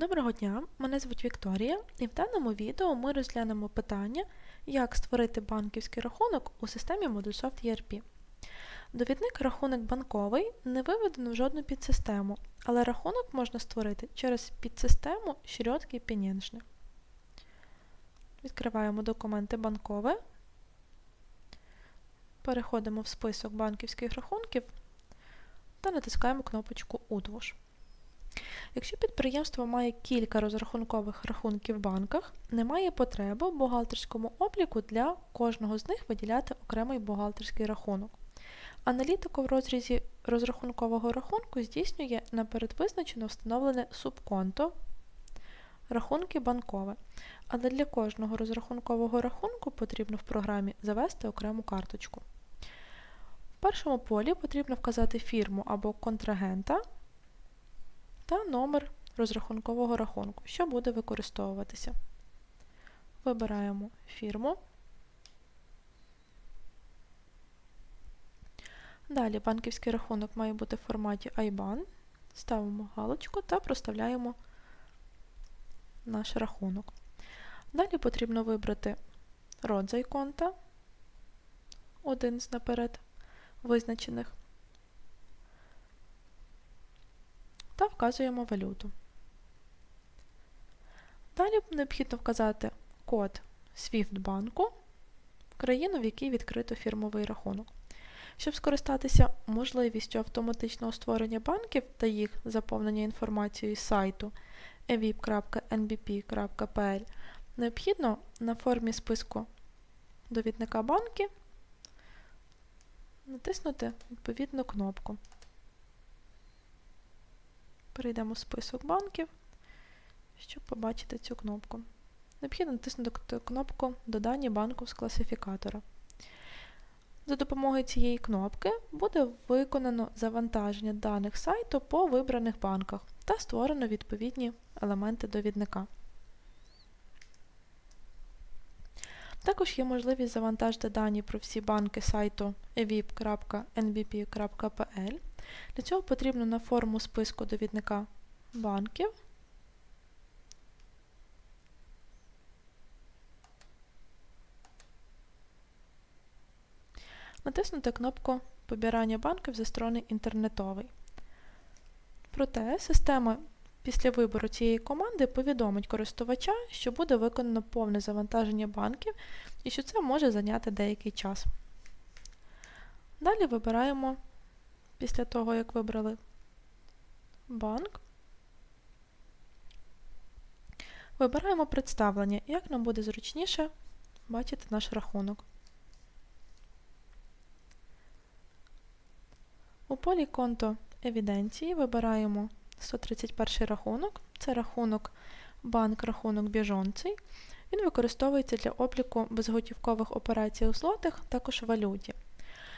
Доброго дня, мене звуть Вікторія, і в даному відео ми розглянемо питання, як створити банківський рахунок у системі Modulesoft ERP. Довідник рахунок банковий не виведено в жодну підсистему, але рахунок можна створити через підсистему «Środki pieniężne». Відкриваємо документи банкове, переходимо в список банківських рахунків та натискаємо кнопочку «Утвож». Якщо підприємство має кілька розрахункових рахунків в банках, немає потреби в бухгалтерському обліку для кожного з них виділяти окремий бухгалтерський рахунок. Аналітику в розрізі розрахункового рахунку здійснює наперед визначено встановлене субконто рахунки банкове, але для кожного розрахункового рахунку потрібно в програмі завести окрему карточку. В першому полі потрібно вказати фірму або контрагента та номер розрахункового рахунку, що буде використовуватися. Вибираємо фірму. Далі банківський рахунок має бути в форматі IBAN. Ставимо галочку та проставляємо наш рахунок. Далі потрібно вибрати родзай конта, один з наперед визначених. та вказуємо валюту. Далі необхідно вказати код SWIFT банку країну, в якій відкрито фірмовий рахунок. Щоб скористатися можливістю автоматичного створення банків та їх заповнення інформацією з сайту evip.nbp.pl, необхідно на формі списку довідника банки натиснути відповідну кнопку. Перейдемо в список банків, щоб побачити цю кнопку. Необхідно натиснути кнопку Додання банку з класифікатора. За допомогою цієї кнопки буде виконано завантаження даних сайту по вибраних банках та створено відповідні елементи довідника. Також є можливість завантажити дані про всі банки сайту evip.nbp.pl для цього потрібно на форму списку довідника банків натиснути кнопку Побирання банків зі сторони інтернетовий. Проте система після вибору цієї команди повідомить користувача, що буде виконано повне завантаження банків і що це може зайняти деякий час. Далі вибираємо після того, як вибрали банк. Вибираємо представлення, як нам буде зручніше бачити наш рахунок. У полі конто евіденції вибираємо 131 рахунок, це рахунок банк-рахунок біжонцей. Він використовується для обліку безготівкових операцій у злотих, також валюті.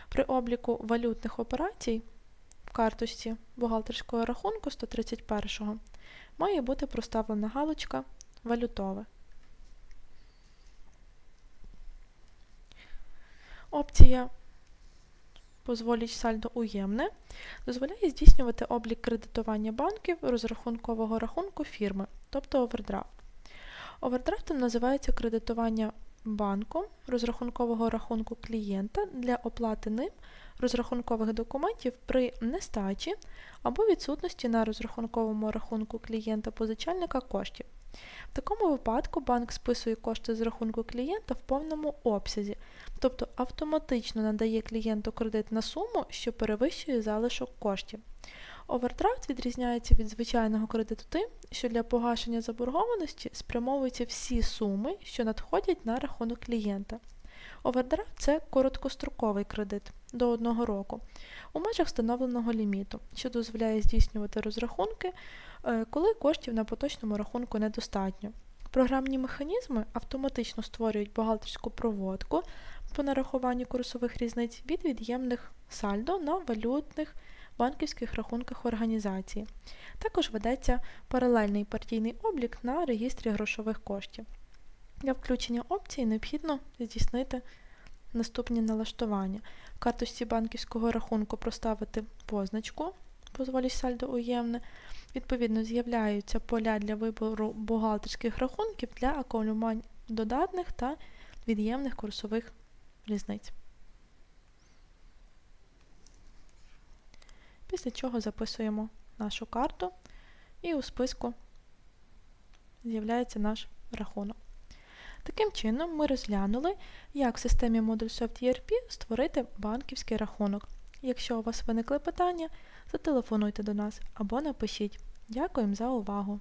При обліку валютних операцій карточці бухгалтерського рахунку 131 має бути проставлена галочка Валютове. Опція Позволіч сальдо уємне дозволяє здійснювати облік кредитування банків розрахункового рахунку фірми, тобто овердрафт. Овердрафтом називається кредитування банку розрахункового рахунку клієнта для оплати ним розрахункових документів при нестачі або відсутності на розрахунковому рахунку клієнта-позичальника коштів. В такому випадку банк списує кошти з рахунку клієнта в повному обсязі, тобто автоматично надає клієнту кредит на суму, що перевищує залишок коштів. Овердрафт відрізняється від звичайного кредиту тим, що для погашення заборгованості спрямовуються всі суми, що надходять на рахунок клієнта. Овердрафт це короткостроковий кредит до 1 року у межах встановленого ліміту, що дозволяє здійснювати розрахунки, е, коли коштів на поточному рахунку недостатньо. Програмні механізми автоматично створюють бухгалтерську проводку по нарахуванню курсових різниць від від'ємних сальдо на валютних банківських рахунках організації. Також ведеться паралельний партійний облік на регістрі грошових коштів. Для включення опції необхідно здійснити наступні налаштування. В карточці банківського рахунку проставити позначку позволість сальдо уємне. Відповідно, з'являються поля для вибору бухгалтерських рахунків для акумулювання додатних та від'ємних курсових різниць. Після чого записуємо нашу карту і у списку з'являється наш рахунок. Таким чином, ми розглянули, як в системі ModulSoft ERP створити банківський рахунок. Якщо у вас виникли питання, зателефонуйте до нас або напишіть. Дякуємо за увагу!